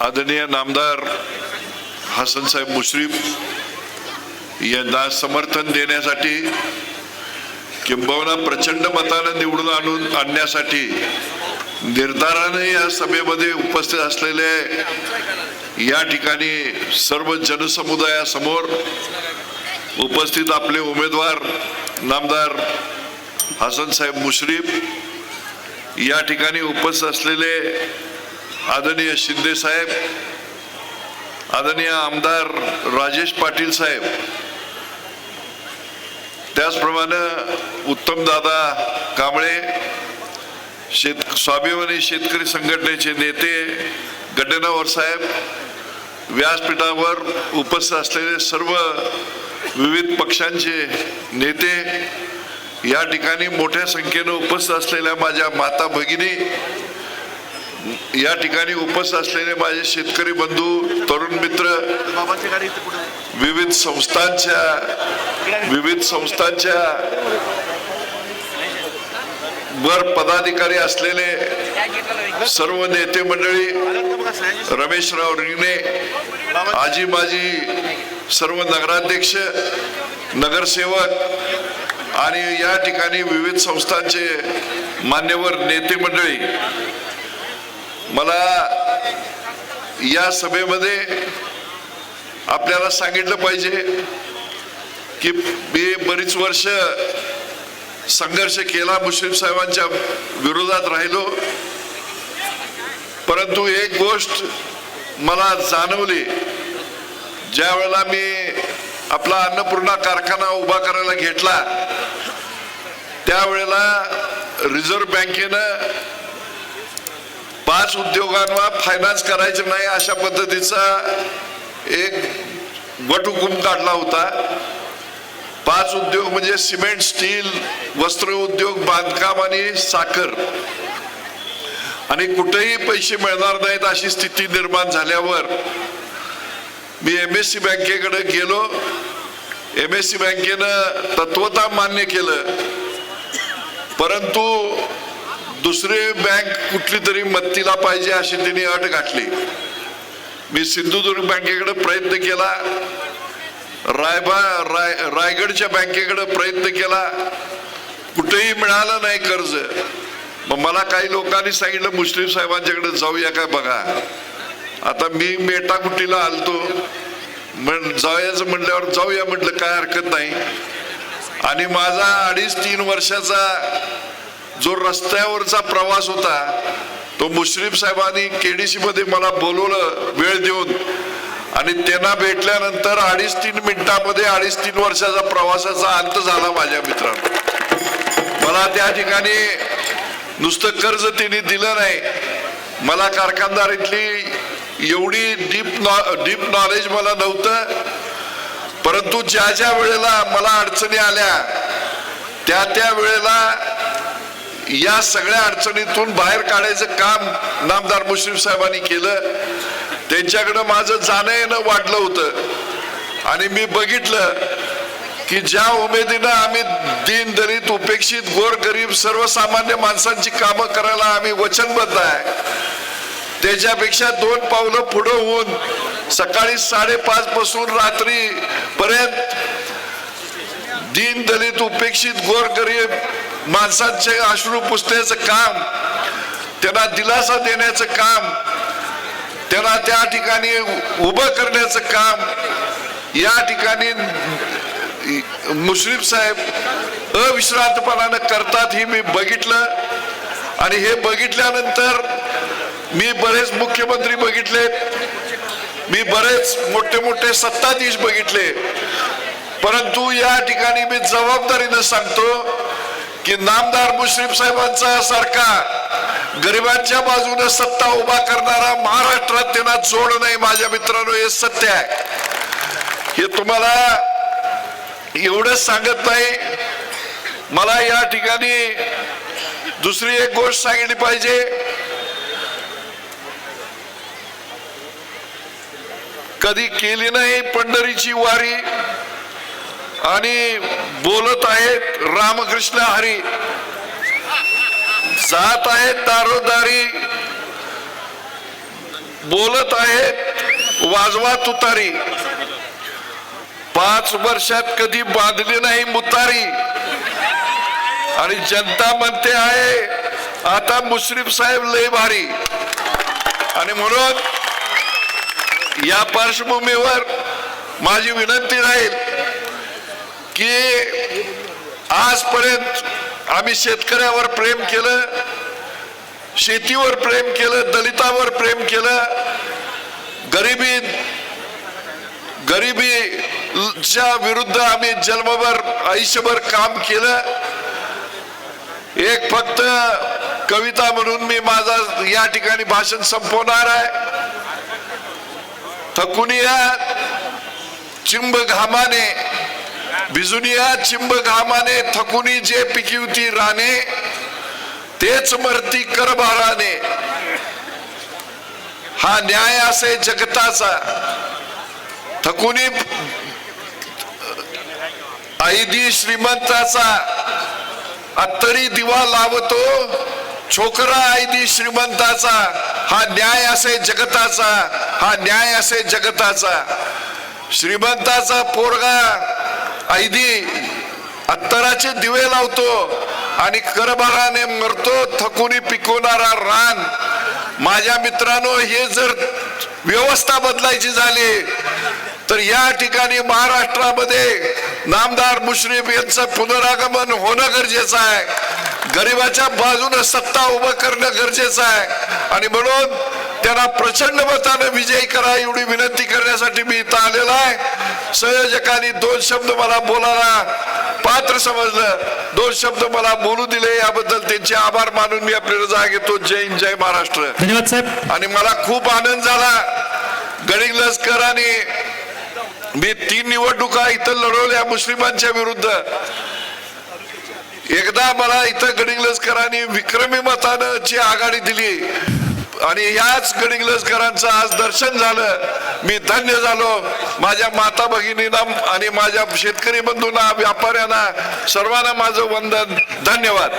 आदरणीय नामदार हसनसाहेब मुश्रीफ यांना समर्थन देण्यासाठी किंबहुना प्रचंड मतानं निवडून आणून आणण्यासाठी निर्धाराने या सभेमध्ये उपस्थित असलेले या ठिकाणी सर्व जनसमुदायासमोर उपस्थित आपले उमेदवार नामदार हसनसाहेब मुश्रीफ या ठिकाणी उपस्थित असलेले आदरणीय शिंदे साहेब आदरणीय आमदार राजेश पाटील साहेब त्याचप्रमाणे उत्तमदादा कांबळे शेत स्वाभिमानी शेतकरी संघटनेचे नेते गड्डेनावर साहेब व्यासपीठावर उपस्थित असलेले सर्व विविध पक्षांचे नेते या ठिकाणी मोठ्या संख्येनं उपस्थित असलेल्या माझ्या माता भगिनी या ठिकाणी उपस्थित असलेले माझे शेतकरी बंधू तरुण मित्र विविध संस्थांच्या विविध संस्थांच्या वर पदाधिकारी असलेले सर्व नेते मंडळी रमेशराव रिंगणे आजी माजी सर्व नगराध्यक्ष नगरसेवक आणि या ठिकाणी विविध संस्थांचे मान्यवर नेते मंडळी मला या सभेमध्ये आपल्याला सांगितलं पाहिजे की मी बरीच वर्ष संघर्ष केला मुश्रीफ साहेबांच्या विरोधात राहिलो. परंतु एक गोष्ट मला जाणवली ज्या वेळेला मी आपला अन्नपूर्णा कारखाना उभा करायला घेतला त्यावेळेला रिझर्व्ह बँकेनं पाच उद्योगांना फायनान्स करायचं नाही अशा पद्धतीचा एक वटहुकूम काढला होता. पाच उद्योग म्हणजे सिमेंट स्टील वस्त्र उद्योग बांधकाम आणि साखर. आणि कुठेही पैसे मिळणार नाहीत अशी स्थिती निर्माण झाल्यावर मी एम एस सी बँकेकडे गेलो. एम एस सी बँकेनं तत्वता मान्य केलं. परंतु दुसरी बँक कुठली तरी मत्तीला पाहिजे अशी तिने अट घातली. मी सिंधुदुर्ग बँकेकडे प्रयत्न केला. रायबा राय रायगडच्या बँकेकडे प्रयत्न केला. कुठेही मिळालं नाही कर्ज. मग मला काही लोकांनी सांगितलं मुस्लिम साहेबांच्याकडे जाऊया काय बघा. आता मी मेटाकुटीला आलतो. म्हण जाऊयाचं म्हटल्यावर जाऊया म्हटलं काय हरकत नाही. आणि माझा अडीच तीन वर्षाचा जो रस्त्यावरचा प्रवास होता तो मुश्रीफ साहेबांनी केडीसी मध्ये मला बोलवलं वेळ देऊन. आणि त्यांना भेटल्यानंतर अडीच तीन मिनिटामध्ये अडीच तीन वर्षाचा प्रवासाचा अंत झाला माझ्या मित्रांनो. मला त्या ठिकाणी नुसतं कर्ज त्यांनी दिलं नाही. मला कारखानदारीतली एवढी डीप नॉ डीप नॉलेज मला नव्हतं. परंतु ज्या ज्या वेळेला मला अडचणी आल्या त्या त्या वेळेला या सगळ्या अडचणीतून बाहेर काढायचं काम नामदार मुश्रीफ साहेबांनी केलं. त्यांच्याकडं माझं जाणं येणं वाढलं होतं. आणि मी बघितलं की ज्या उमेदीनं आम्ही दीन दलित उपेक्षित गोर गरीब सर्वसामान्य माणसांची कामं करायला आम्ही वचनबद्ध आहे. त्याच्यापेक्षा दोन पावलं पुढं होऊन सकाळी साडेपाच पासून रात्री पर्यंत दीन दलित उपेक्षित गोर गरीब माणसांचे अश्रू पुसण्याचं काम त्यांना दिलासा देण्याचं काम त्यांना त्या ठिकाणी उभं करण्याचं काम या ठिकाणी मुश्रीफ साहेब अविश्रांतपणानं करतात हे मी बघितलं. आणि हे बघितल्यानंतर मी बरेच मुख्यमंत्री बघितले मी बरेच मोठे मोठे सत्ताधीश बघितले. परंतु या ठिकाणी मी जबाबदारीनं सांगतो की नामदार मुश्रीफ साहेबांचा सारखा गरिबांच्या बाजूने सत्ता उभा करणारा महाराष्ट्रात त्यांना जोड नाही माझ्या मित्रांनो हे सत्य आहे. हे तुम्हाला एवढंच सांगत नाही. मला या ठिकाणी दुसरी एक गोष्ट सांगितली पाहिजे. कधी केली नाही पंढरीची वारी आणि बोलत आहेत रामकृष्ण हरी. जात आहेत दारोदारी. बोलत आहेत वाजवा तुतारी. पाच वर्षात कधी बांधली नाही मुतारी. आणि जनता म्हणते आहे आता मुश्रीफ साहेब लय भारी. आणि म्हणून या पार्श्वभूमीवर माझी विनंती राहील की आजपर्यंत आम्ही शेतकऱ्यावर प्रेम केलं शेतीवर प्रेम केलं दलितावर प्रेम केलं. गरिबी गरिबीच्या विरुद्ध आम्ही जन्मभर आयुष्यभर काम केलं. एक फक्त कविता म्हणून मी माझा या ठिकाणी भाषण संपवणार आहे. थकुनिया या चिंब घामाने बिजुनिया चिंब घामाने थकुनी जे पिकिवती राणे तेच मरती करभाराने. हा न्याय असे जगताचा. थकुनी आईदी श्रीमंताचा अत्तरी दिवा लावतो. छोकरा आईदी श्रीमंताचा हा न्याय असे जगताचा हा न्याय असे जगताचा. श्रीमंताचा पोरगा ऐदी अत्तराचे दिवे लावतो आणि करभाराने मरतो थकुनी पिकवणारा रान. माझ्या मित्रांनो हे जर व्यवस्था बदलायची झाली तर या ठिकाणी महाराष्ट्रामध्ये नामदार मुश्रीफ यांचं पुनरागमन होणं गरजेचं आहे. गरिबाच्या बाजूने सत्ता उभं करणं गरजेचं आहे. आणि म्हणून त्यांना प्रचंड मतानं विजयी करा एवढी विनंती करण्यासाठी मी इथं आलेलो आहे. संयोजकांनी दोन शब्द मला बोलायला पात्र समजलं. दोन शब्द मला बोलू दिले याबद्दल त्यांचे आभार मानून मी आपली रजा घेतो जय हिंद जय महाराष्ट्र. धन्यवाद साहेब. आणि मला खूप आनंद झाला. गडिंग लष्कर आणि मी तीन निवडणुका इथं लढवल्या मुस्लिमांच्या विरुद्ध. एकदा मला इथं गडिंग लष्करांनी विक्रमी मतानं ची आघाडी दिली आणि याच गडिंग लष्करांचं आज दर्शन झालं. मी धन्य झालो. माझ्या माता भगिनींना आणि माझ्या शेतकरी बंधूंना व्यापाऱ्यांना सर्वांना माझं वंदन. धन्यवाद.